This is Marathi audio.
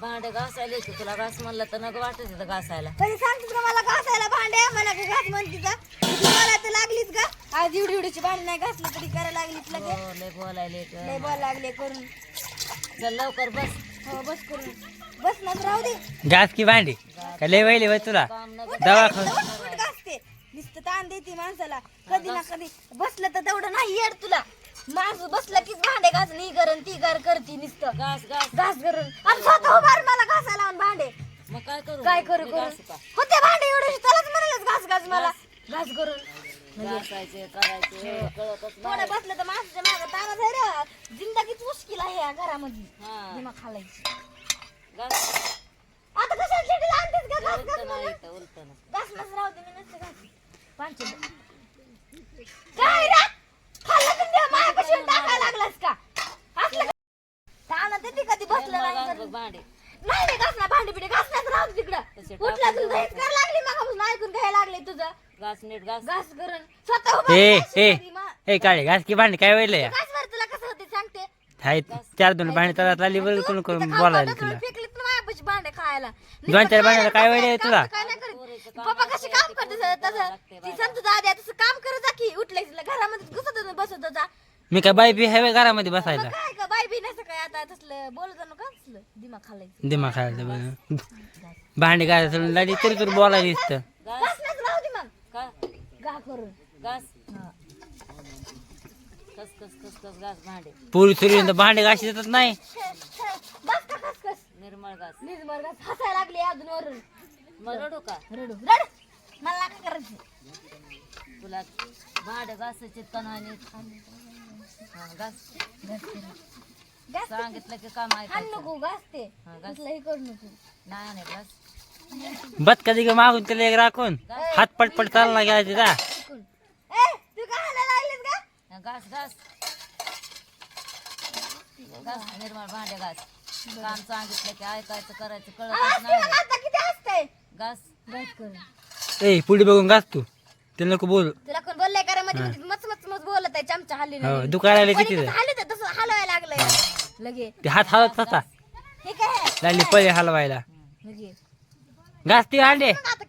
भांडे घासायला येते तुला घास म्हणलं तर नग वाटत तिथं घासायला. कधी सांगतेस का मला घासायला भांडे? मला का घास म्हणतीस का? तू मला तर लागलीच का? आज एवढी एवढीची भांडी नाही घासली तरी करायला लागलीच लगे हो लय बोलायला लय येतं बोल लागले करून. चल लवकर बस. हो बस करून. बस ना राहू दे. घास की भांडी? का लय वैली होय तुला? काम न दवाखाना उठ, उठ, घासते. नुसतं ताण देते माणसाला. कधी ना कधी बसलं तर तेवढं नाही येड तुला. माणूस बसलं की भांडे घास ही करण ती कर करती नुसतं. घास घास. घास करून आणि स्वतः उभार मला घासायला लावून भांडे. मग काय करू? काय करू मी करू? घासू का? होते भांडे एवढे त्यालाच म्हणालच घास घास मला. घास. करून. घासायचे करायचे कळतच थोडं नाही बसलं तर माणसाच्या मागं ताना आहे रे जिंदगीच मुश्किल आहे या घरामध्ये हा. दिमाग खालायची. घास. आता कशाला शेतीला आणतेस का घास घास उलट नाही घास राहू दे मी नसते घास पाच काय रे खाल्लं तर देव माझ्यापाशी येऊन टाकायला लागलास का असलं का? ताना देते कधी बसलं नाही घास तर बघ भांडे. नाही रे घास ना भांडी बिडी घास नाही राहू दे तसे तिकडं उठला तुझं हेच करायला लागली मग ऐकून घ्यायला लागले तुझं. घास नीट घास. घास करून स्वतः उभा ए राहायची ए कधी मा- ए काळे घास की भांडी काय वैल या? घास वर तुला कसं होते सांगते? हाय चार दोन भांडी तर आली बरं करून करून बोलायला तुला? फेकले तुला माझ्यापाशी भांडे खायला. दोन चार भांड्याला काय वेळ आहे तुला? काय नाही करत. पप्पा कशी काम करते तसं. ती संतू दाद्या तसं काम करत जा की उठले घरामध्ये घुसत होतं, बसत होता. मी काय बाई बी हवे घरामध्ये बसायला? काय काय तसलं बोलत दिमाग खालायचं दिमाग खायला भांडी काय लागली तरी तुला बोलायला दिसतं. घास. बस नच राहू दे मग. का? गा करून. घास. कस कस कस कस घास भांडे? पुरी सुरी भांडी घाशी देतात नाही. बस का कस कस निर्मळ घास. हसायला लागली अजून वरून. मग रडू का? रडू. रड. मला काय करायचं. तुला भांडे घासायचे कणाने हा घास. घास सांगितलं की काम हाण ऐकायचं नको घास ते हा, घास. तसलं करू नको. नाही नाही घास. बस कधी का मागून त्याला एक राखून. हात पटपट चालला घ्यायचे जा. ऐकून. ए तू काय हाणायला लागलीस का हा, घास घास. घास निर्मळ भांडे घास. काम सांगितलं की ऐकायचं करायचं आवाज नाही. केला आता किती हसतंय? घास. ए पुढे बघून घास तू. त्याला नको बोलू. तुला कोण बोललंय का रे? मध्ये मध्ये मच मच मच बोलत आहे चमचा हल्ली हो लागले किती तर तसं हलवायला लागलंय लगे. ते हात हलत होता. काय? आहे? लागली पहिले हलवायला. लगे. घास ती किती